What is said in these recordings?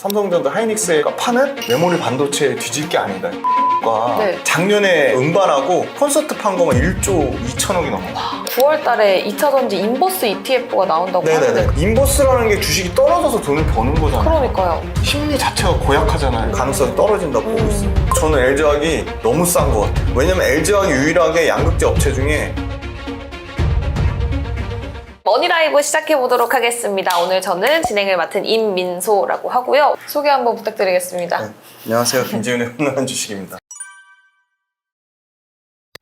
삼성전자 하이닉스가 파는 메모리 반도체 뒤질 게 아니다. 가 네. 작년에 음반하고 콘서트 판 거만 1조 2천억이 넘어. 9월 달에 2차 전지 인버스 ETF가 나온다고 네네네. 하는데 인버스라는 게 주식이 떨어져서 돈을 버는 거잖아요. 그러니까요. 심리 자체가 고약하잖아요. 가능성이 떨어진다고 보고 음. 있어요. 저는 LG화학이 너무 싼 것 같아요. 왜냐면 LG화학이 유일하게 양극재 업체 중에 머니라이브 시작해 보도록 하겠습니다. 오늘 저는 진행을 맡은 임민소라고 하고요. 소개 한번 부탁드리겠습니다. 네. 안녕하세요. 김지훈의 홈런 주식입니다.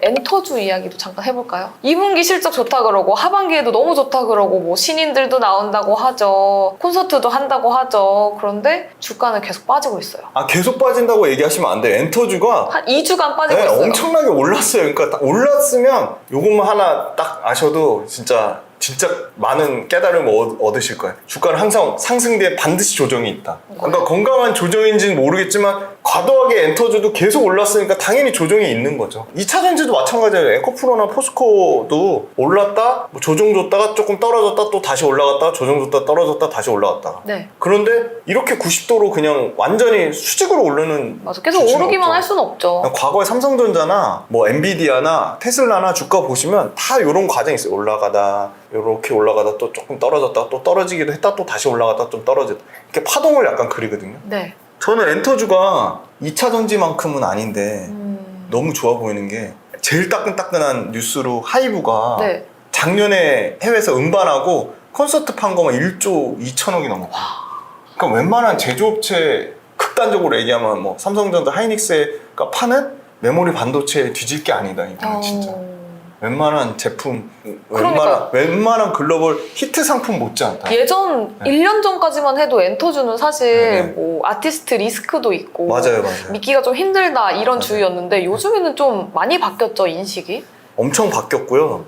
엔터주 이야기도 잠깐 해볼까요? 2분기 실적 좋다 그러고 하반기에도 너무 좋다 그러고 뭐 신인들도 나온다고 하죠. 콘서트도 한다고 하죠. 그런데 주가는 계속 빠지고 있어요. 아 계속 빠진다고 얘기하시면 안 돼요. 엔터주가 한 2주간 빠지고 네, 있어요. 엄청나게 올랐어요. 그러니까 딱 올랐으면 요것만 하나 딱 아셔도 진짜 진짜 많은 깨달음을 얻- 얻으실 거예요. 주가는 항상 상승 뒤에 반드시 조정이 있다. 그러니까 건강한 조정인지는 모르겠지만 과도하게 엔터주도 계속 올랐으니까 당연히 조정이 있는 거죠. 2차 전지도 마찬가지예요. 에코프로나 포스코도 올랐다, 뭐 조정 줬다가 조금 떨어졌다 또 다시 올라갔다가 조정 줬다 떨어졌다 다시 올라갔다가. 네. 그런데 이렇게 90도로 그냥 완전히 수직으로 오르는 맞아. 계속 오르기만 없죠. 할 수는 없죠. 과거에 삼성전자나 뭐 엔비디아나 테슬라나 주가 보시면 다 이런 과정이 있어요. 올라가다 이렇게 올라가다 또 조금 떨어졌다 또 떨어지기도 했다 또 다시 올라갔다 좀 떨어졌다 이렇게 파동을 약간 그리거든요. 네. 저는 엔터주가 2차 전지만큼은 아닌데 음... 너무 좋아 보이는 게 제일 따끈따끈한 뉴스로 하이브가 네. 작년에 해외에서 음반하고 콘서트 판 거만 1조 2천억이 넘어. 그러니까 웬만한 제조업체 극단적으로 얘기하면 뭐 삼성전자 하이닉스가 파는 메모리 반도체 뒤질 게 아니다 이거는 진짜. 어... 웬만한 제품, 그러니까요. 웬만한 웬만한 글로벌 히트 상품 못지않다. 예전 네. 1년 전까지만 해도 엔터주는 사실 네, 네. 뭐 아티스트 리스크도 있고 맞아요, 맞아요. 믿기가 좀 힘들다 이런. 주의였는데 요즘에는 좀 많이 바뀌었죠 인식이. 엄청 바뀌었고요.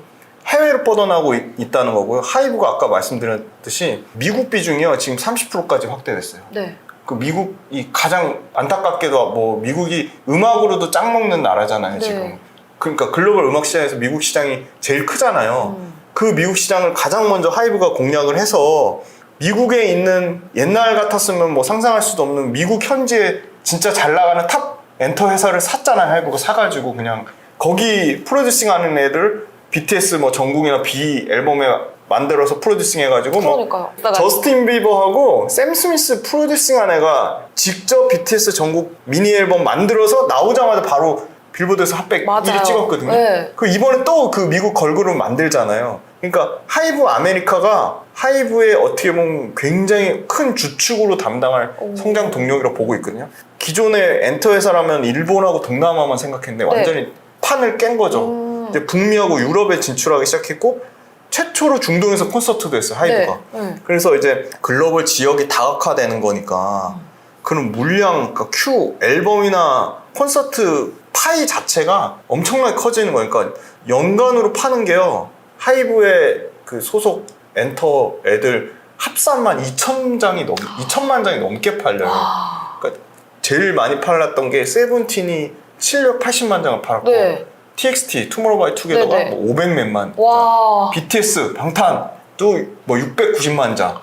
해외로 뻗어나고 있- 있다는 거고요. 하이브가 아까 말씀드렸듯이 미국 비중이요 지금 30%까지 확대됐어요. 네. 그 미국이 가장 안타깝게도 뭐 미국이 음악으로도 짱 먹는 나라잖아요 네. 지금. 그러니까 글로벌 음악 시장에서 미국 시장이 제일 크잖아요. 음. 그 미국 시장을 가장 먼저 하이브가 공략을 해서 미국에 있는 옛날 같았으면 뭐 상상할 수도 없는 미국 현지에 진짜 잘 나가는 탑 엔터 회사를 샀잖아요 하이브가 사가지고 그냥 거기 프로듀싱 하는 애들 BTS 뭐 전국이나 B 앨범에 만들어서 프로듀싱 해가지고 뭐 그러니까요. 그러니까 저스틴 비버하고 샘 스미스 프로듀싱한 애가 직접 BTS 전국 미니 앨범 만들어서 나오자마자 바로 빌보드에서 핫백 맞아요. 1위 찍었거든요. 네. 그 이번에 또 그 미국 걸그룹 만들잖아요. 그러니까 하이브 아메리카가 하이브의 어떻게 보면 굉장히 큰 주축으로 담당할 오. 성장 동력이라고 보고 있거든요. 기존의 엔터 회사라면 일본하고 동남아만 생각했는데 네. 완전히 판을 깬 거죠. 음. 이제 북미하고 유럽에 진출하기 시작했고 최초로 중동에서 콘서트도 했어요 하이브가. 네. 네. 그래서 이제 글로벌 지역이 다각화되는 거니까 그런 물량, 그러니까 큐, 앨범이나 콘서트 파이 자체가 엄청나게 커지는 거니까 그러니까 연간으로 파는 게요 하이브의 그 소속 엔터 애들 합산만 2천 장이 넘, 2천만 장이 넘게 팔려요. 아, 그러니까 제일 많이 팔렸던 게 세븐틴이 780만 장을 팔았고 네. TXT, 투모로우바이투게더가 네 네. 뭐 500몇만 장. 와. BTS, 방탄도 뭐 690만 장.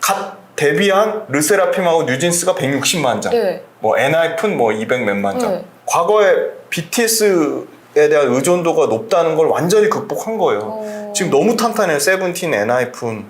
갓 데뷔한 르세라핌하고 뉴진스가 160만 장. 네. 뭐 엔하이픈 뭐 200 몇만 장. 네. 과거에 BTS에 대한 의존도가 높다는 걸 완전히 극복한 거예요. 어. 지금 너무 탄탄해요. 세븐틴, 엔하이픈,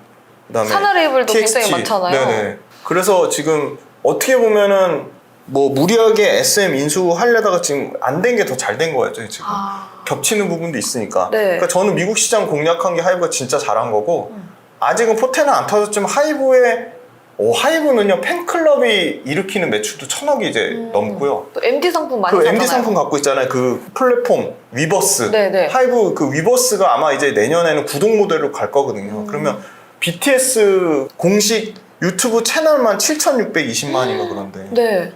그다음에 산하 레이블도 TXT. 굉장히 많잖아요. 네네. 그래서 지금 어떻게 보면은 뭐 무리하게 SM 인수하려다가 지금 안 된 게 더 잘 된 거죠 지금. 아. 겹치는 부분도 있으니까. 네. 그러니까 저는 미국 시장 공략한 게 하이브가 진짜 잘한 거고 음. 아직은 포텐은 안 터졌지만 하이브의 오, 하이브는요 팬클럽이 일으키는 매출도 천억이 이제 음. 넘고요. 또 MD 상품 많이 그. MD 상품 갖고 있잖아요. 그 플랫폼 위버스. 네네. 하이브 그 위버스가 아마 이제 내년에는 구독 모델로 갈 거거든요. 음. 그러면 BTS 공식 유튜브 채널만 7,620만인가 그런데 네.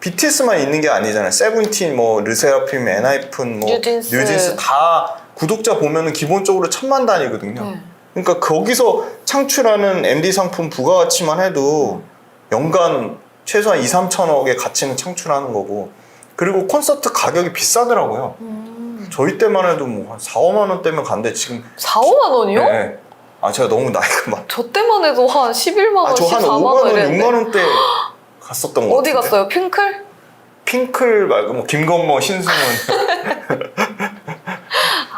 BTS만 있는 게 아니잖아요. 세븐틴, 뭐 르세라핌, 엔하이픈, 뭐 뉴진스. 뉴진스 다 구독자 보면은 기본적으로 천만 단위거든요. 네. 그러니까 거기서 창출하는 MD 상품 부가가치만 해도 연간 최소한 2, 3천억의 가치는 창출하는 거고 그리고 콘서트 가격이 비싸더라고요. 음. 저희 때만 해도 뭐 한 4, 5만 원대면 간대 지금 4, 5만 원이요? 네. 아 제가 너무 나이가 많. 저 때만 해도 한 11만 원, 아 저 한 14만 5만 원 원, 이랬는데. 6만 원대 갔었던 거 어디 같은데. 갔어요? 핑클? 핑클 말고 뭐 김건모, 신승훈.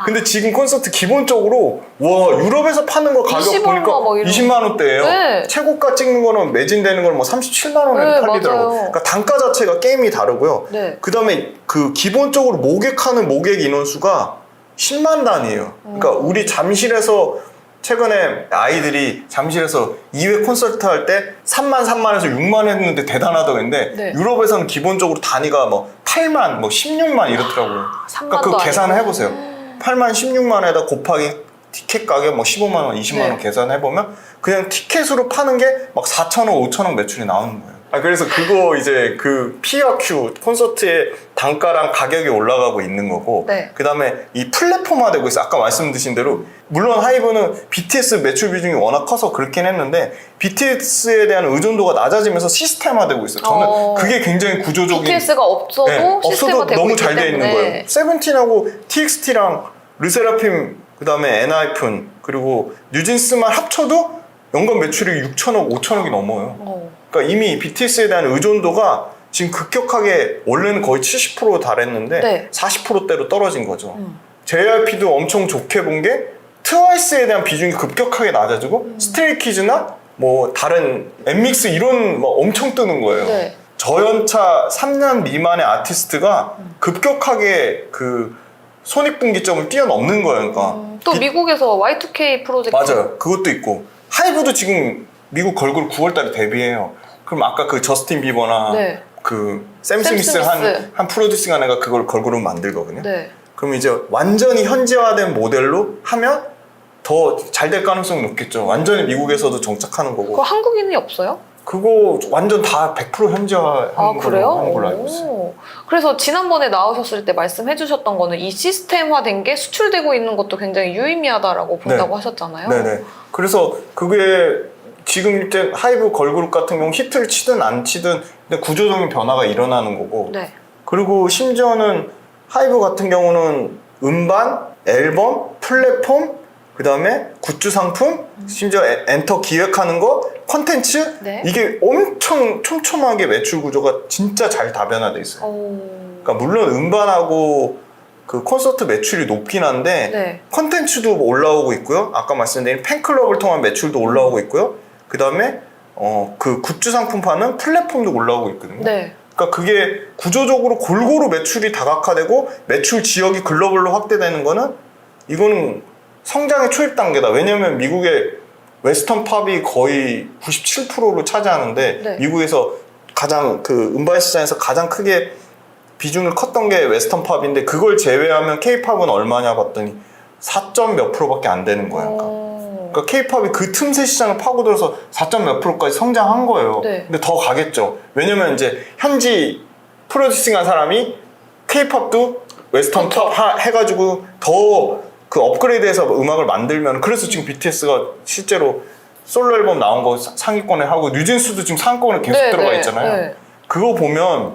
근데 지금 콘서트 기본적으로 와 유럽에서 파는 거 가격 20 보니까 얼마 뭐 이런 20만 원대예요. 네. 최고가 찍는 거는 매진되는 거는 뭐 37만 원에 네, 팔리더라고. 맞아요. 그러니까 단가 자체가 게임이 다르고요. 네. 그다음에 그 기본적으로 모객하는 모객 인원수가 10만 단위예요. 그러니까 음. 우리 잠실에서 최근에 아이들이 잠실에서 2회 콘서트 할 때 3만 3만에서 6만 했는데 대단하다고 했는데 네. 유럽에서는 기본적으로 단위가 뭐 8만, 뭐 16만 이렇더라고요. 3만도 그러니까 그 계산을. 해보세요. 8만 16만에다 곱하기 티켓 가격 뭐 15만 원, 20만 원 네. 계산해 보면 그냥 티켓으로 파는 게 막 4천 원, 5천 원 매출이 나오는 거예요. 아 그래서 그거 이제 그 PRQ 콘서트의 단가랑 가격이 올라가고 있는 거고 네. 그다음에 이 플랫폼화 되고 있어. 아까 말씀드린 대로 물론 하이브는 BTS 매출 비중이 워낙 커서 그렇긴 했는데 BTS에 대한 의존도가 낮아지면서 시스템화되고 있어요. 저는 어. 그게 굉장히 구조적인 BTS가 없어도 네, 시스템화 없어도 되고 너무 잘 돼 있는. 거예요. 세븐틴하고 TXT랑 르세라핌 그다음에 엔하이픈 그리고 뉴진스만 합쳐도 연간 매출이 6천억, 5천억이 넘어요. 어. 그러니까 이미 BTS에 대한 의존도가 지금 급격하게 원래는 거의 70% 달했는데 네. 40%대로 떨어진 거죠. 음. JYP도 엄청 좋게 본 게 트와이스에 대한 비중이 급격하게 낮아지고 음. 스트레이키즈나 뭐 다른 엠믹스 이런 뭐 엄청 뜨는 거예요. 네. 저연차 3년 미만의 아티스트가 음. 급격하게 그 손익분기점을 뛰어넘는 거예요. 그러니까 음, 또 미국에서 Y2K 프로젝트 맞아요. 그것도 있고 하이브도 지금 미국 걸그룹 9월달에 데뷔해요. 그럼 아까 그 저스틴 비버나 네. 그샘 샘 스미스. 한, 한 프로듀싱한 애가 그걸 걸그룹 만들거든요. 네. 그럼 이제 완전히 현지화된 모델로 하면 더 잘 될 가능성이 높겠죠. 완전히 미국에서도 정착하는 거고. 그거 한국인이 없어요? 그거 완전 다 100% 현지화하는 아 걸로? 하는 걸로 알고 있어요. 오. 그래서 지난번에 나오셨을 때 말씀해 주셨던 거는 이 시스템화된 게 수출되고 있는 것도 굉장히 유의미하다라고 본다고 하셨잖아요. 네네. 그래서 그게 지금 일단 하이브 걸그룹 같은 경우 히트를 치든 안 치든 근데 구조적인 변화가 일어나는 거고 네. 그리고 심지어는 하이브 같은 경우는 음반, 앨범, 플랫폼, 그 다음에 굿즈 상품, 심지어 에- 엔터 기획하는 거, 컨텐츠 네. 이게 엄청 촘촘하게 매출 구조가 진짜 잘 다변화돼 있어요. 오. 그러니까 물론 음반하고 그 콘서트 매출이 높긴 한데 네. 컨텐츠도 올라오고 있고요. 아까 말씀드린 팬클럽을 통한 매출도 올라오고 있고요. 그 다음에 어, 그 굿즈 상품 파는 플랫폼도 올라오고 있거든요. 네. 그러니까 그게 구조적으로 골고루 매출이 다각화되고 매출 지역이 글로벌로 확대되는 거는 이거는 성장의 초입 단계다. 왜냐면 미국의 웨스턴 팝이 거의 97%로 차지하는데 네. 미국에서 가장 그 음반 시장에서 가장 크게 비중을 컸던 게 웨스턴 팝인데 그걸 제외하면 케이팝은 얼마냐 봤더니 4점 몇 프로밖에 안 되는 거예요. 그러니까. 오. 그러니까 케이팝이 그 틈새 시장을 파고들어서 4점 몇 프로까지 성장한 거예요. 네. 근데 더 가겠죠. 왜냐면 이제 현지 프로듀싱한 사람이 케이팝도 웨스턴. 팝 하- 해가지고 더 그 업그레이드해서 음악을 만들면 그래서 지금 BTS가 실제로 솔로 앨범 나온 거 사- 상위권에 하고 뉴진스도 지금 상위권에 계속 네, 들어가 네, 있잖아요. 네. 그거 보면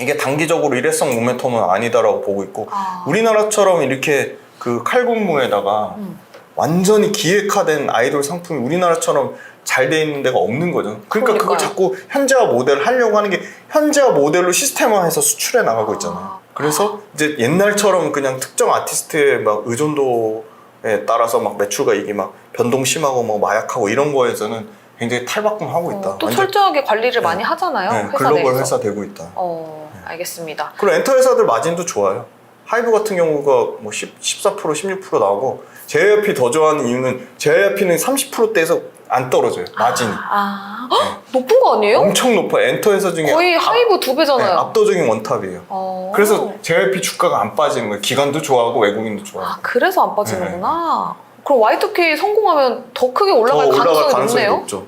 이게 단기적으로 일회성 모멘텀은 아니다라고 보고 있고 아. 우리나라처럼 이렇게 그 칼군무에다가 음. 완전히 기획화된 아이돌 상품이 우리나라처럼 잘 돼 있는 데가 없는 거죠. 그러니까 그걸. 자꾸 현지화 모델 하려고 하는 게 현지화 모델로 시스템화해서 수출해 나가고 있잖아요. 아. 그래서 이제 옛날처럼 그냥 특정 아티스트의 막 의존도에 따라서 막 매출가 이게 막 변동 심하고 뭐 마약하고 이런 거에서는 굉장히 탈바꿈하고 있다. 어, 또 완전- 철저하게 관리를 네. 많이 하잖아요. 네, 회사 글로벌 내에서. 회사 되고 있다. 어, 알겠습니다. 그리고 엔터 회사들 마진도 좋아요. 하이브 같은 경우가 뭐 10, 14% 16% 나오고 JYP 더 좋아하는 이유는 JYP는 30%대에서 안 떨어져요. 마진이. 아, 헉, 높은 거 아니에요? 엄청 높아 요. 엔터 회사 중에 거의 압- 하이브 두 네, 배잖아요. 압도적인 원탑이에요. 어. 그래서 JYP 주가가 안 빠지는 거예요. 기관도 좋아하고 외국인도 좋아하고. 아 그래서 안 빠지는구나. 그럼 Y2K 성공하면 더 크게 올라갈 더 올라갈 가능성이, 가능성이 높네요. 높죠.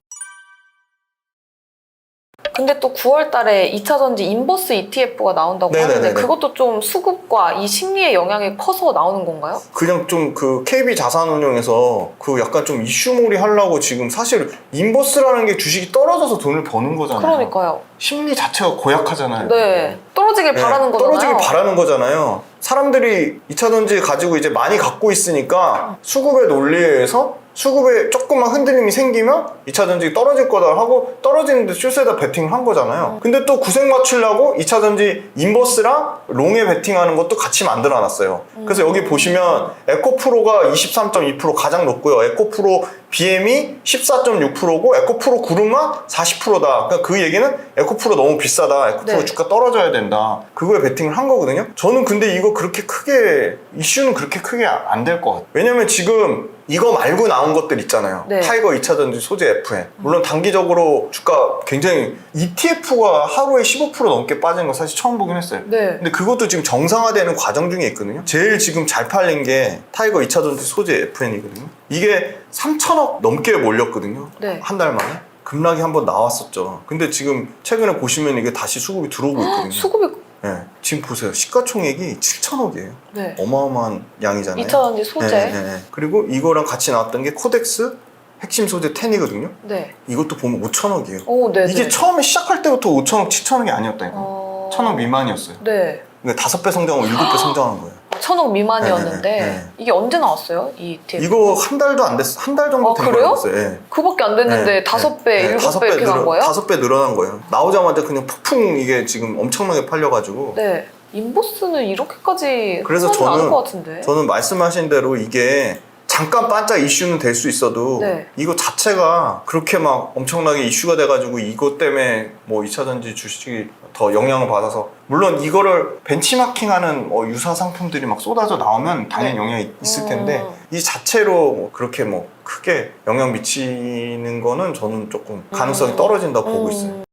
근데 또 9월 달에 2차 전지 인버스 ETF가 나온다고 네네네네. 하는데 그것도 좀 수급과 이 심리의 영향이 커서 나오는 건가요? 그냥 좀 그 KB 자산운용에서 그 약간 좀 이슈몰이 하려고 지금 사실 인버스라는 게 주식이 떨어져서 돈을 버는 거잖아요. 그러니까요. 심리 자체가 고약하잖아요. 네. 떨어지길 네, 바라는 거잖아요. 떨어지길 바라는 거잖아요. 사람들이 2차 전지 가지고 이제 많이 갖고 있으니까 수급의 논리에 의해서 수급에 조금만 흔들림이 생기면 2차 전지 떨어질 거다 하고 떨어지는데 숏에다 베팅을 한 거잖아요. 근데 또 구색 맞추려고 2차 전지 인버스랑 롱에 베팅하는 것도 같이 만들어 놨어요. 그래서 여기 보시면 에코프로가 23.2% 가장 높고요. 에코프로 BM이 14.6%고 에코프로 구르마 40%다. 그러니까 그 얘기는 에코프로 너무 비싸다. 에코프로 네. 주가 떨어져야 된다. 그거에 베팅을 한 거거든요. 저는 근데 이거 그렇게 크게 이슈는 그렇게 크게 안 될 것 같아요. 왜냐면 지금 이거 말고 나온 것들 있잖아요. 네. 타이거 2차 전지 소재 FN. 물론 단기적으로 주가 굉장히 ETF가 하루에 15% 넘게 빠진 거 사실 처음 보긴 했어요. 네. 근데 그것도 지금 정상화되는 과정 중에 있거든요. 제일 지금 잘 팔린 게 타이거 2차 전지 소재 FN이거든요. 이게 3천억 넘게 몰렸거든요. 네. 한 달 만에. 급락이 한번 나왔었죠. 근데 지금 최근에 보시면 이게 다시 수급이 들어오고 있거든요. 수급이 네. 지금 보세요. 시가총액이 7천억이에요. 네. 어마어마한 양이잖아요. 2차 전지 소재. 네, 네, 네. 그리고 이거랑 같이 나왔던 게 코덱스 핵심 소재 10이거든요. 네. 이것도 보면 5천억이에요. 오, 네. 이게 네. 처음에 시작할 때부터 5천억, 7천억이 아니었다니까. 어... 천억 미만이었어요. 네. 그러니까 다섯 배 성장하고 일곱 배 성장한 거예요. 천억 미만이었는데 네, 네, 네. 이게 언제 나왔어요? 이 ETF. 이거 한 달도 안 됐어. 한 달 정도 아, 된 그래요? 거였어요. 예. 그밖에 안 됐는데 네, 다섯 네, 배, 네, 일곱 배 이렇게 간 늘어- 거예요? 다섯 배 늘어난 거예요. 나오자마자 그냥 폭풍 이게 지금 엄청나게 팔려가지고. 네. 인보스는 이렇게까지 그래서 저는- 것 같은데. 저는 말씀하신 대로 이게 잠깐 반짝 이슈는 될 수 있어도 네. 이거 자체가 그렇게 막 엄청나게 이슈가 돼가지고 이것 때문에 뭐 2차 전지 주식이 더 영향을 받아서 물론 이거를 벤치마킹하는 뭐 유사 상품들이 막 쏟아져 나오면 당연히 네. 영향이 있을 음. 텐데 이 자체로 뭐 그렇게 뭐 크게 영향 미치는 거는 저는 조금 가능성이 음. 떨어진다고 보고 음. 있어요.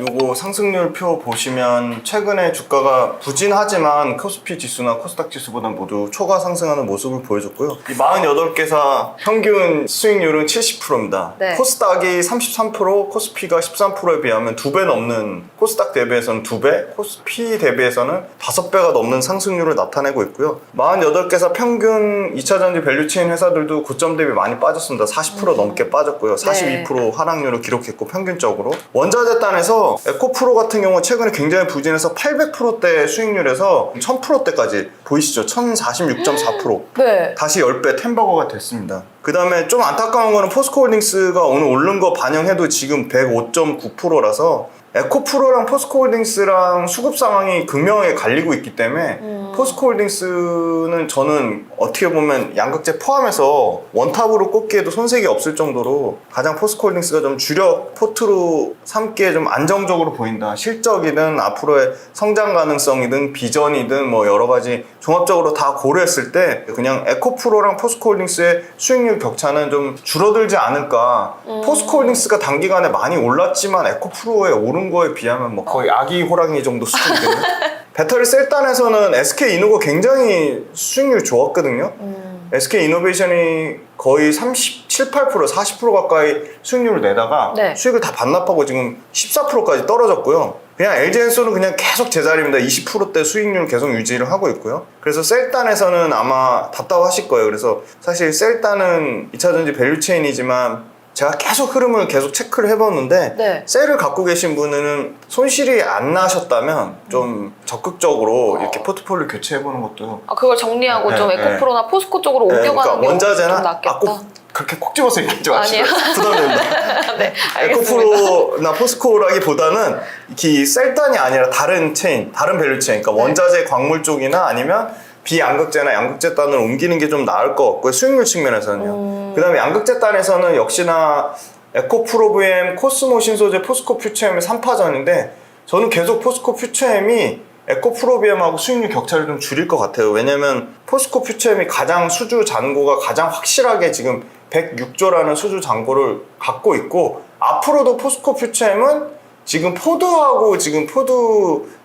요거 상승률 표 보시면 최근에 주가가 부진하지만 코스피 지수나 코스닥 지수보다 모두 초과 상승하는 모습을 보여줬고요. 이 48개사 평균 수익률은 70%입니다. 네. 코스닥이 33%, 코스피가 13%에 비하면 두 배 넘는 코스닥 대비해서는 두 배, 코스피 대비해서는 다섯 배가 넘는 상승률을 나타내고 있고요. 48개사 평균 2차전지 밸류체인 회사들도 고점 대비 많이 빠졌습니다. 40% 넘게 빠졌고요. 42% 하락률을 기록했고 평균적으로 원자재 단에서 에코프로 같은 경우 최근에 굉장히 부진해서 800%대 수익률에서 1000%대까지 보이시죠? 1046.4% 네. 다시 10배 템버거가 됐습니다. 그 다음에 좀 안타까운 거는 포스코홀딩스가 오늘 오른 거 반영해도 지금 105.9%라서 에코프로랑 포스코홀딩스랑 수급 상황이 극명하게 갈리고 있기 때문에 음. 포스코홀딩스는 저는 어떻게 보면 양극재 포함해서 원탑으로 꼽기에도 손색이 없을 정도로 가장 포스코홀딩스가 좀 주력 포트로 삼기에 좀 안정적으로 보인다. 실적이든 앞으로의 성장 가능성이든 비전이든 뭐 여러 가지 종합적으로 다 고려했을 때 그냥 에코프로랑 포스코홀딩스의 수익률 격차는 좀 줄어들지 않을까. 음. 포스코홀딩스가 단기간에 많이 올랐지만 에코프로에 오른 거에 비하면 뭐 거의 아기 호랑이 정도 수준이거든요. 배터리 셀단에서는 SK 이노가 굉장히 수익률 좋았거든요. 음. SK 이노베이션이 거의 37, 8%, 40% 가까이 수익률을 내다가 네. 수익을 다 반납하고 지금 14%까지 떨어졌고요. 그냥 LG엔소는 그냥 계속 제자리입니다. 20%대 수익률 계속 유지를 하고 있고요. 그래서 셀단에서는 아마 답답하실 거예요. 그래서 사실 셀단은 2차전지 밸류체인이지만 제가 계속 흐름을 계속 체크를 해봤는데 네. 셀을 갖고 계신 분은 손실이 안 나셨다면 좀 적극적으로 이렇게 포트폴리오 교체해보는 것도 아, 그걸 정리하고 네, 좀 네. 에코프로나 포스코 쪽으로 네, 옮겨가는 그러니까 게 원자재나 좀 낫겠다. 아, 꼭 그렇게 콕 집어서 얘기하지 마시고 아니요. 부담됩니다. 네, 알겠습니다. 에코프로나 포스코라기보다는 이 셀단이 아니라 다른 체인, 다른 밸류 체인, 그러니까 네. 원자재 광물 쪽이나 아니면 비양극재나 양극재 단을 옮기는 게 좀 나을 것 같고요. 수익률 측면에서는요. 음. 그 다음에 양극재 단에서는 역시나 에코프로브엠, 코스모 신소재, 포스코 퓨처엠의 3파전인데 저는 계속 포스코 퓨처엠이 에코프로비엠하고 수익률 격차를 좀 줄일 것 같아요. 왜냐면 포스코 퓨처엠이 가장 수주 잔고가 가장 확실하게 지금 106조라는 수주 잔고를 갖고 있고 앞으로도 포스코 퓨처엠은 지금 포드하고 지금 포드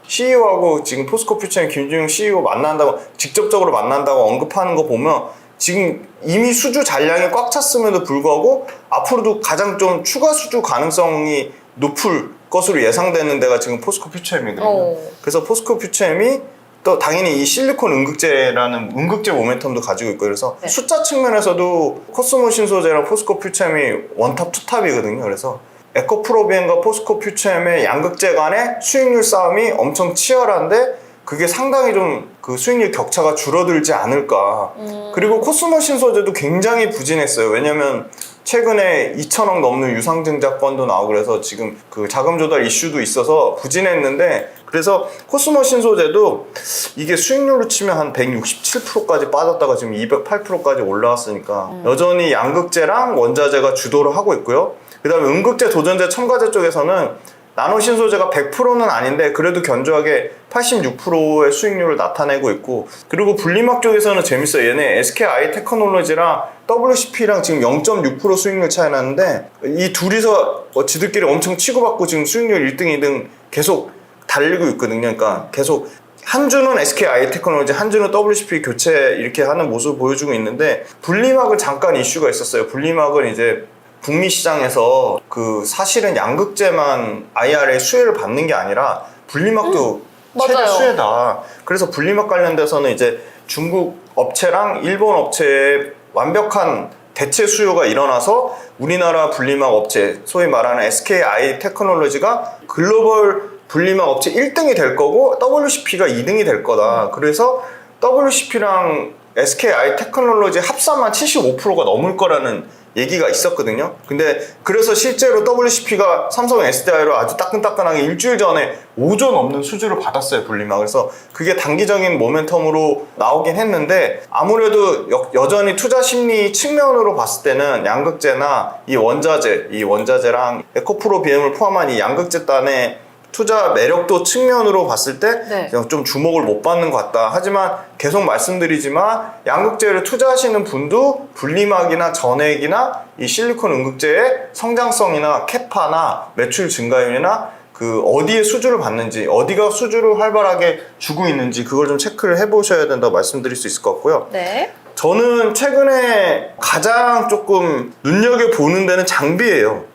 CEO하고 지금 포스코 퓨처엠 김준용 CEO 만난다고 직접적으로 만난다고 언급하는 거 보면 지금 이미 수주 잔량이 꽉 찼음에도 불구하고 앞으로도 가장 좀 추가 수주 가능성이 높을 것으로 예상되는 데가 지금 포스코 퓨처엠이거든요. 어. 그래서 포스코 퓨처엠이 또 당연히 이 실리콘 응급제라는 응급제 모멘텀도 가지고 있고 그래서 네. 숫자 측면에서도 코스모 신소재랑 포스코 퓨처엠이 원탑 투탑이거든요. 그래서 에코프로비엔과 포스코 퓨처엠의 양극재 간의 수익률 싸움이 엄청 치열한데 그게 상당히 좀 그 수익률 격차가 줄어들지 않을까. 음. 그리고 코스모 신소재도 굉장히 부진했어요. 왜냐면 최근에 2천억 넘는 유상증자 건도 나오고 그래서 지금 그 자금 조달 이슈도 있어서 부진했는데 그래서 코스모 신소재도 이게 수익률로 치면 한 167%까지 빠졌다가 지금 208%까지 올라왔으니까 여전히 양극재랑 원자재가 주도를 하고 있고요. 그 다음에 음극재, 도전재, 첨가재 쪽에서는 나노 신소재가 100%는 아닌데 그래도 견조하게 86%의 수익률을 나타내고 있고 그리고 분리막 쪽에서는 재밌어요. 얘네 SKI 테크놀로지랑 WCP랑 지금 0.6% 수익률 차이 나는데 이 둘이서 어, 지들끼리 엄청 치고받고 지금 수익률 1등, 2등 계속 달리고 있거든요. 그러니까 계속 한 주는 SKI 테크놀로지, 한 주는 WCP 교체 이렇게 하는 모습을 보여주고 있는데 분리막은 잠깐 이슈가 있었어요. 분리막은 이제 북미 시장에서 그 사실은 양극재만 IRA 수혜를 받는 게 아니라 분리막도 최대 맞아요. 수혜다. 그래서 분리막 관련돼서는 이제 중국 업체랑 일본 업체의 완벽한 대체 수요가 일어나서 우리나라 분리막 업체, 소위 말하는 SKI 테크놀로지가 글로벌 분리막 업체 1등이 될 거고 WCP가 2등이 될 거다. 그래서 WCP랑 SKI 테크놀로지 합산만 75%가 넘을 거라는 얘기가 있었거든요. 근데 그래서 실제로 WCP가 삼성 SDI로 아주 따끈따끈하게 일주일 전에 5조 넘는 수주를 받았어요, 분리막. 그래서 그게 단기적인 모멘텀으로 나오긴 했는데 아무래도 여, 여전히 투자 심리 측면으로 봤을 때는 양극재나 이 원자재, 이 원자재랑 에코프로 BM을 포함한 이 양극재단의 투자 매력도 측면으로 봤을 때 네. 그냥 좀 주목을 못 받는 것 같다. 하지만 계속 말씀드리지만 양극재를 투자하시는 분도 분리막이나 전액이나 이 실리콘 음극재의 성장성이나 캐파나 매출 증가율이나 그 어디에 수주를 받는지 어디가 수주를 활발하게 주고 있는지 그걸 좀 체크를 해보셔야 된다고 말씀드릴 수 있을 것 같고요. 네. 저는 최근에 가장 조금 눈여겨 보는 데는 장비예요.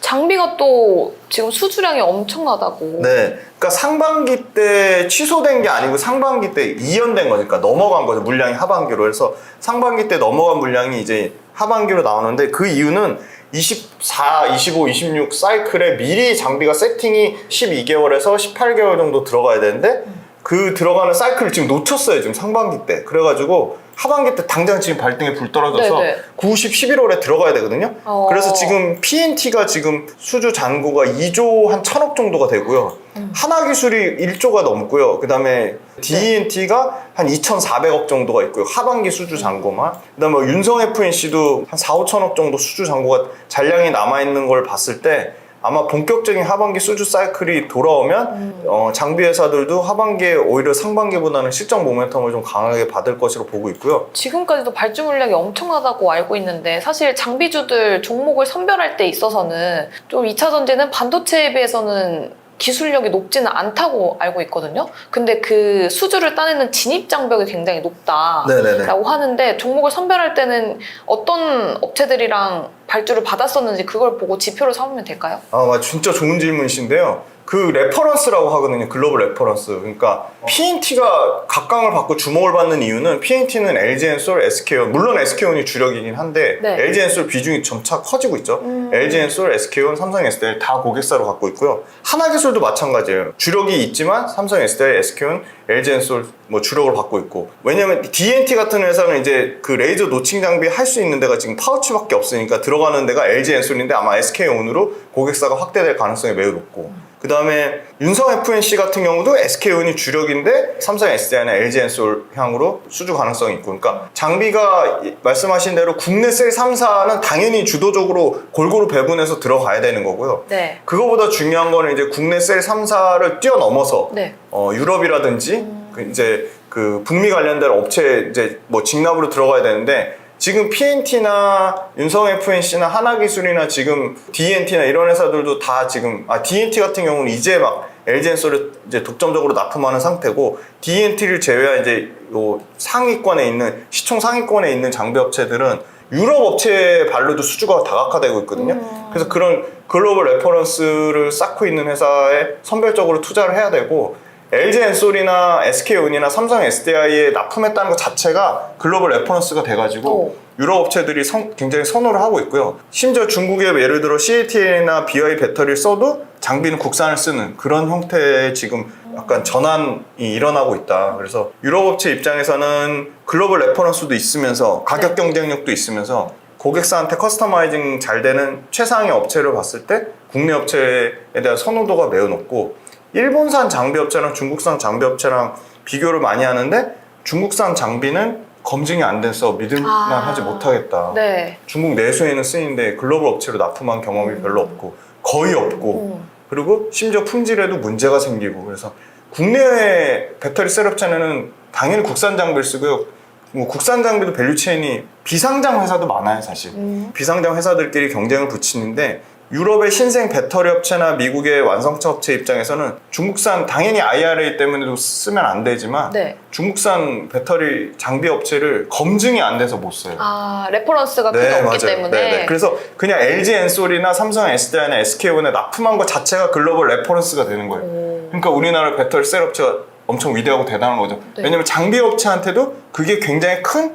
장비가 또 지금 수주량이 엄청나다고. 네. 그러니까 상반기 때 취소된 게 아니고 상반기 때 이연된 거니까 넘어간 거죠. 물량이 하반기로. 그래서 상반기 때 넘어간 물량이 이제 하반기로 나오는데 그 이유는 24, 25, 26 사이클에 미리 장비가 세팅이 12개월에서 18개월 정도 들어가야 되는데 그 들어가는 사이클을 지금 놓쳤어요. 지금 상반기 때. 그래가지고 하반기 때 당장 지금 발등에 불 떨어져서 네네. 9, 10, 11월에 들어가야 되거든요. 어. 그래서 지금 PNT가 지금 수주 잔고가 2조 한 천억 정도가 되고요. 하나 기술이 1조가 넘고요. 그 다음에 DNT가 한 2,400억 정도가 있고요. 하반기 수주 잔고만. 그 다음에 윤성 FNC도 한 4, 5천억 정도 수주 잔고가 잔량이 남아있는 걸 봤을 때 아마 본격적인 하반기 수주 사이클이 돌아오면 어, 장비 회사들도 하반기에 오히려 상반기보다는 실적 모멘텀을 좀 강하게 받을 것으로 보고 있고요. 지금까지도 발주 물량이 엄청나다고 알고 있는데 사실 장비주들 종목을 선별할 때 있어서는 좀 2차 전지는 반도체에 비해서는 기술력이 높지는 않다고 알고 있거든요. 근데 그 수주를 따내는 진입 장벽이 굉장히 높다. 네네네. 라고 하는데 종목을 선별할 때는 어떤 업체들이랑 발주를 받았었는지 그걸 보고 지표를 삼으면 될까요? 아, 맞 진짜 좋은 질문이신데요. 그 레퍼런스라고 하거든요. 글로벌 레퍼런스. 그러니까 PNT가 각광을 받고 주목을 받는 이유는 PNT는 LG엔솔, SK온 물론 SK온이 주력이긴 한데 네. LG엔솔 비중이 점차 커지고 있죠. 음. LG엔솔, SK온, 삼성 SDI 다 고객사로 갖고 있고요. 하나기술도 마찬가지예요. 주력이 있지만 삼성 SDI, SK온, LG엔솔 뭐 주력을 받고 있고 왜냐면 DNT 같은 회사는 이제 그 레이저 노칭 장비 할 수 있는 데가 지금 파우치밖에 없으니까 들어가는 데가 LG엔솔인데 아마 SK온으로 고객사가 확대될 가능성이 매우 높고 그 다음에 윤성 FNC 같은 경우도 SK온이 주력인데 삼성 SDI나 LG엔솔 향으로 수주 가능성이 있고 그러니까 장비가 이- 말씀하신 대로 국내 셀 3사는 당연히 주도적으로 골고루 배분해서 들어가야 되는 거고요. 네. 그거보다 중요한 거는 이제 국내 셀 3사를 뛰어넘어서 네. 어, 유럽이라든지 그 이제 그 북미 관련된 업체 이제 뭐 직납으로 들어가야 되는데 지금 PNT나 윤성 FNC나 하나기술이나 지금 DNT나 이런 회사들도 다 지금 아 DNT 같은 경우는 이제 막 LG엔솔을 이제 독점적으로 납품하는 상태고 DNT를 제외한 이제 요 상위권에 있는 시총 상위권에 있는 장비 업체들은 유럽 업체 발로도 수주가 다각화되고 있거든요. 그래서 그런 글로벌 레퍼런스를 쌓고 있는 회사에 선별적으로 투자를 해야 되고 LG 엔솔이나 SK온이나 삼성 SDI에 납품했다는 것 자체가 글로벌 레퍼런스가 돼가지고 오. 유럽 업체들이 선- 굉장히 선호를 하고 있고요. 심지어 중국의 예를 들어 CATL이나 BY 배터리를 써도 장비는 국산을 쓰는 그런 형태의 지금 약간 전환이 일어나고 있다. 그래서 유럽 업체 입장에서는 글로벌 레퍼런스도 있으면서 가격 네. 경쟁력도 있으면서 고객사한테 커스터마이징 잘 되는 최상의 업체를 봤을 때 국내 업체에 대한 선호도가 매우 높고 일본산 장비 업체랑 중국산 장비 업체랑 비교를 많이 하는데 중국산 장비는 검증이 안 돼서 믿을만 아. 하지 못하겠다. 네. 중국 내수에는 쓰이는데 글로벌 업체로 납품한 경험이 음. 별로 없고 거의 없고 음. 그리고 심지어 품질에도 문제가 생기고 그래서 국내의 배터리 셋업체는 당연히 국산 장비를 쓰고요. 뭐 국산 장비도 밸류체인이 비상장 회사도 많아요 사실. 음. 비상장 회사들끼리 경쟁을 붙이는데 유럽의 신생 배터리 업체나 미국의 완성차 업체 입장에서는 중국산 당연히 IRA 때문에도 쓰면 안 되지만 네. 중국산 배터리 장비 업체를 검증이 안 돼서 못 써요. 아, 레퍼런스가 크게 없기 때문에. 네, 네. 그래서 그냥 LG 엔솔이나 삼성 SDI나 SK온에 납품한 것 자체가 글로벌 레퍼런스가 되는 거예요. 오. 그러니까 우리나라 배터리 셀 업체가 엄청 위대하고 대단한 거죠. 네. 왜냐면 장비 업체한테도 그게 굉장히 큰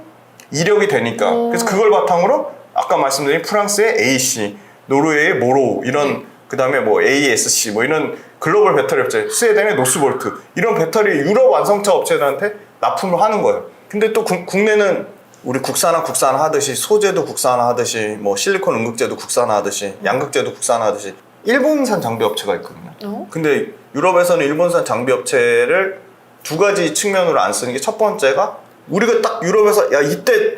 이력이 되니까. 음. 그래서 그걸 바탕으로 아까 말씀드린 프랑스의 AC, 노르웨이의 모로 이런 네. 그다음에 뭐 ASC 뭐 이런 글로벌 배터리 업체, 스웨덴의 노스볼트 이런 배터리 유럽 완성차 업체들한테 납품을 하는 거예요. 근데 또 국- 국내는 우리 국산화 국산화 하듯이 소재도 국산화 하듯이 뭐 실리콘 음극재도 국산화 하듯이 양극재도 국산화 하듯이 일본산 장비 업체가 있거든요. 어? 근데 유럽에서는 일본산 장비 업체를 두 가지 측면으로 안 쓰는 게 첫 번째가 우리가 딱 유럽에서 야 이때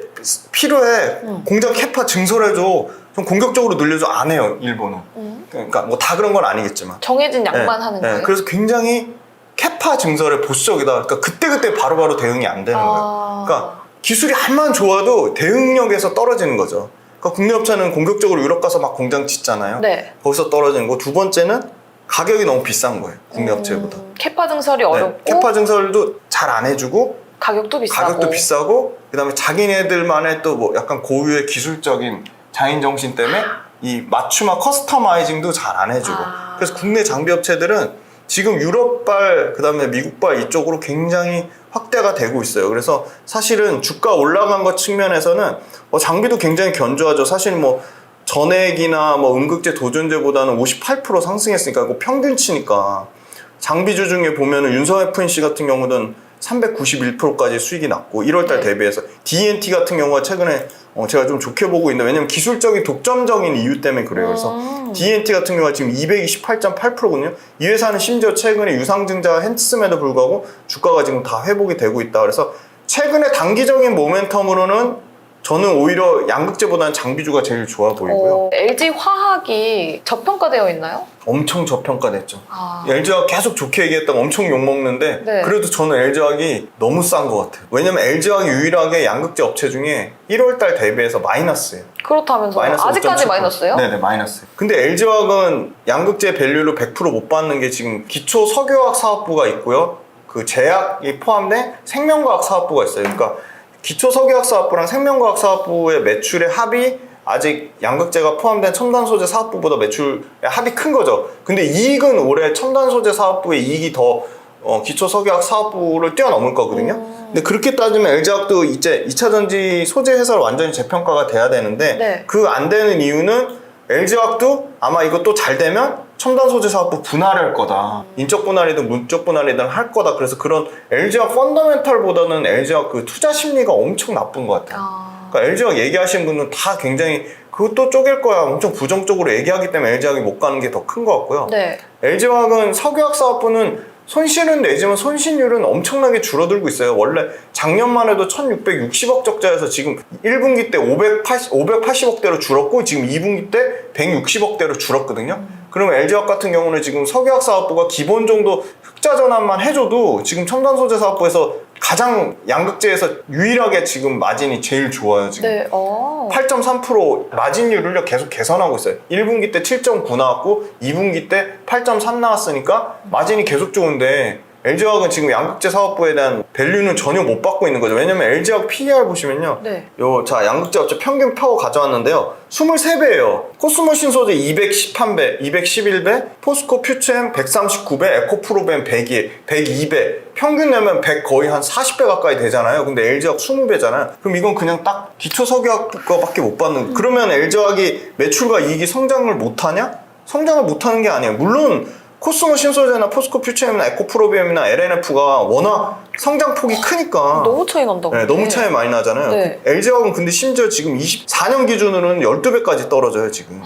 필요해 음. 공장 캐파 증설해줘 좀 공격적으로 늘려줘 안 해요 일본은. 음. 그러니까 뭐 다 그런 건 아니겠지만. 정해진 양만 네, 하는 네, 거예요? 그래서 굉장히 캐파 증설에 보수적이다. 그러니까 그때그때 바로바로 대응이 안 되는 거예요. 아. 그러니까 기술이 한만 좋아도 대응력에서 떨어지는 거죠. 그러니까 국내 업체는 공격적으로 유럽 가서 막 공장 짓잖아요. 네. 거기서 떨어지는 거. 두 번째는 가격이 너무 비싼 거예요 국내 음, 업체보다. 캐파 증설이 어렵고 네, 캐파 증설도 잘 안 해주고 가격도 비싸고. 가격도 비싸고 그다음에 자기네들만의 또 뭐 약간 고유의 기술적인 자인 정신 때문에 이 맞춤화 커스터마이징도 잘 안 해주고 아. 그래서 국내 장비 업체들은 지금 유럽발 그다음에 미국발 이쪽으로 굉장히 확대가 되고 있어요. 그래서 사실은 주가 올라간 것 측면에서는 어, 장비도 굉장히 견조하죠. 사실 뭐 전액이나 뭐 음극재 도전제보다는 58% 상승했으니까 이거 평균치니까 장비주 중에 보면은 윤성 FNC 같은 경우는 391%까지 수익이 났고 1월달 네. 대비해서 DNT 같은 경우가 최근에 어, 제가 좀 좋게 보고 있는데 왜냐면 기술적인 독점적인 이유 때문에 그래요. 그래서 음. DNT 같은 경우가 지금 228.8%거든요. 이 회사는 심지어 최근에 유상증자가 했음에도 불구하고 주가가 지금 다 회복이 되고 있다. 그래서 최근에 단기적인 모멘텀으로는 저는 오히려 양극재보다는 장비주가 제일 좋아 보이고요. 어, LG 화학이 저평가되어 있나요? 엄청 저평가됐죠. 아. LG화학 계속 좋게 얘기했다가 엄청 욕먹는데 네. 그래도 저는 LG화학이 너무 싼 것 같아요. 왜냐면 LG화학이 유일하게 양극재 업체 중에 1월달 대비해서 마이너스예요. 그렇다면서요? 마이너스 아직까지 5.7%. 마이너스요? 네네 마이너스. 근데 LG화학은 양극재 밸류를 100%못 받는 게 지금 기초 석유화학 사업부가 있고요. 그 제약이 포함된 생명과학 사업부가 있어요. 그러니까 기초 석유화학 사업부랑 생명과학 사업부의 매출의 합이 아직 양극재가 포함된 첨단 소재 사업부보다 매출의 합이 큰 거죠. 근데 이익은 올해 첨단 소재 사업부의 이익이 더 어, 기초 석유화학 사업부를 뛰어넘을 거거든요. 음. 근데 그렇게 따지면 LG화학도 이제 2차 전지 소재 회사로 완전히 재평가가 돼야 되는데 네. 그 안 되는 이유는 LG화학도 아마 이것도 잘 되면 첨단 소재 사업부 분할할 거다. 인적 분할이든 문적 분할이든 할 거다. 그래서 그런 LG화학 펀더멘털보다는 LG화학 그 투자 심리가 엄청 나쁜 것 같아요. 아. 그러니까 LG화학 얘기하시는 분은 다 굉장히 그것도 쪼갤 거야. 엄청 부정적으로 얘기하기 때문에 LG화학이 못 가는 게 더 큰 것 같고요. 네. LG화학은 석유화학 사업부는 손실은 내지만 손실률은 엄청나게 줄어들고 있어요. 원래 작년만 해도 1660억 적자에서 지금 1분기 때 580, 580억대로 줄었고 지금 2분기 때 160억대로 줄었거든요. 그러면 LG화학 같은 경우는 지금 석유화학 사업부가 기본 정도 흑자 전환만 해줘도 지금 첨단 소재 사업부에서 가장 양극재에서 유일하게 지금 마진이 제일 좋아요. 지금. 네. 어. 8.3% 마진율을 계속 개선하고 있어요. 1분기 때 7.9 나왔고 2분기 때 8.3 나왔으니까 마진이 계속 좋은데 LG화학은 지금 양극재 사업부에 대한 밸류는 전혀 못 받고 있는 거죠. 왜냐면 LG화학 PER 보시면요. 네. 요, 자, 양극재 업체 평균 표 가져왔는데요. 23배예요. 코스모신 소재 211배, 211배, 포스코 퓨처엠 139배, 에코프로벤 102, 102배. 평균 내면 100 거의 한 40배 가까이 되잖아요. 근데 LG화학 20배잖아요. 그럼 이건 그냥 딱 기초 석유학 거밖에 못 받는. 그러면 LG화학이 매출과 이익이 성장을 못 하냐? 성장을 못 하는 게 아니에요. 물론 코스모 신소재나 포스코 퓨처엠이나 에코프로비움이나 LNF가 워낙 성장폭이 크니까 너무 차이 난다고. 네, 너무 차이 많이 나잖아요. 네. LG화학은 근데 심지어 지금 24년 기준으로는 12배까지 떨어져요, 지금.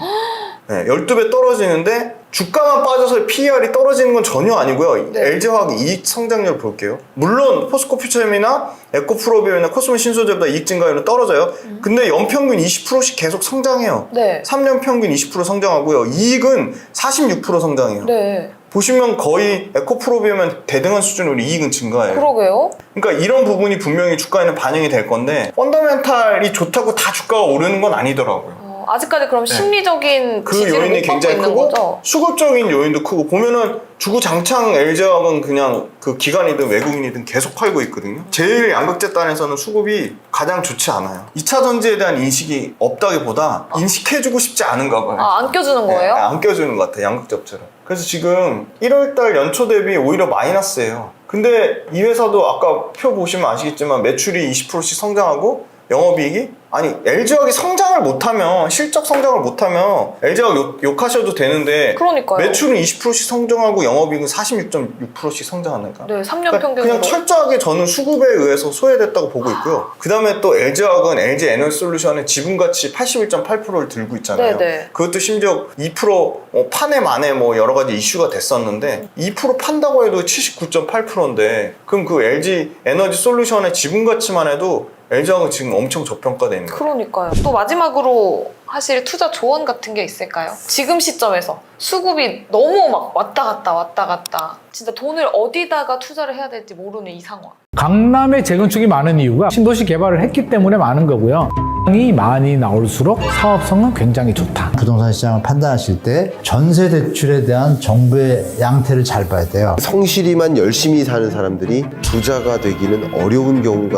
네, 12배 떨어지는데 주가만 빠져서 PER이 떨어지는 건 전혀 아니고요. 네. LG화학 이익 성장률 볼게요. 물론 포스코 퓨처엠이나 에코프로비움이나 코스모 신소재보다 이익 증가율은 떨어져요. 음. 근데 연평균 20%씩 계속 성장해요. 네. 3년 평균 20% 성장하고요. 이익은 46% 성장해요. 네. 보시면 거의 에코프로비움은 대등한 수준으로 이익은 증가해요. 그러게요. 그러니까 이런 부분이 분명히 주가에는 반영이 될 건데 펀더멘탈이 좋다고 다 주가가 오르는 건 아니더라고요. 어, 아직까지 그럼 네. 심리적인 그 지지를 요인이 못 받고 굉장히 있는 크고 거죠. 수급적인 요인도 크고 보면은 주구장창 LG화학은 그냥 그 기관이든 외국인이든 계속 팔고 있거든요. 제일 양극재단에서는 수급이 가장 좋지 않아요. 2차 전지에 대한 인식이 없다기보다 인식해주고 싶지 않은가 봐요. 아, 안 껴주는 거예요? 네, 안 껴주는 것 같아요. 양극접처럼. 그래서 지금 1월달 연초 대비 오히려 마이너스예요. 근데 이 회사도 아까 표 보시면 아시겠지만 매출이 20%씩 성장하고 영업이익이 아니 LG화학이 성장을 못하면 실적 성장을 못하면 LG화학 욕, 욕하셔도 되는데 그러니까요. 매출은 20%씩 성장하고 영업이익은 46.6%씩 성장하니까 네, 3년 그러니까 평균으로. 그냥 철저하게 저는 수급에 의해서 소외됐다고 보고 있고요. 그 다음에 또 LG화학은 LG 에너지 솔루션의 지분가치 81.8%를 들고 있잖아요. 네 네. 그것도 심지어 2% 어, 판에 만에 뭐 여러 가지 이슈가 됐었는데 2% 판다고 해도 79.8%인데 그럼 그 LG 에너지 솔루션의 지분가치만 해도 LG화학은 지금 엄청 저평가돼 있는 거예요. 그러니까요. 또 마지막으로 하실 투자 조언 같은 게 있을까요? 지금 시점에서 수급이 너무 막 왔다 갔다 왔다 갔다 진짜 돈을 어디다가 투자를 해야 될지 모르는 이 상황. 강남에 재건축이 많은 이유가 신도시 개발을 했기 때문에 많은 거고요. 이 많이 나올수록 사업성은 굉장히 좋다. 부동산 시장을 판단하실 때 전세 대출에 대한 정부의 양태를 잘 봐야 돼요. 성실히만 열심히 사는 사람들이 부자가 되기는 어려운 경우가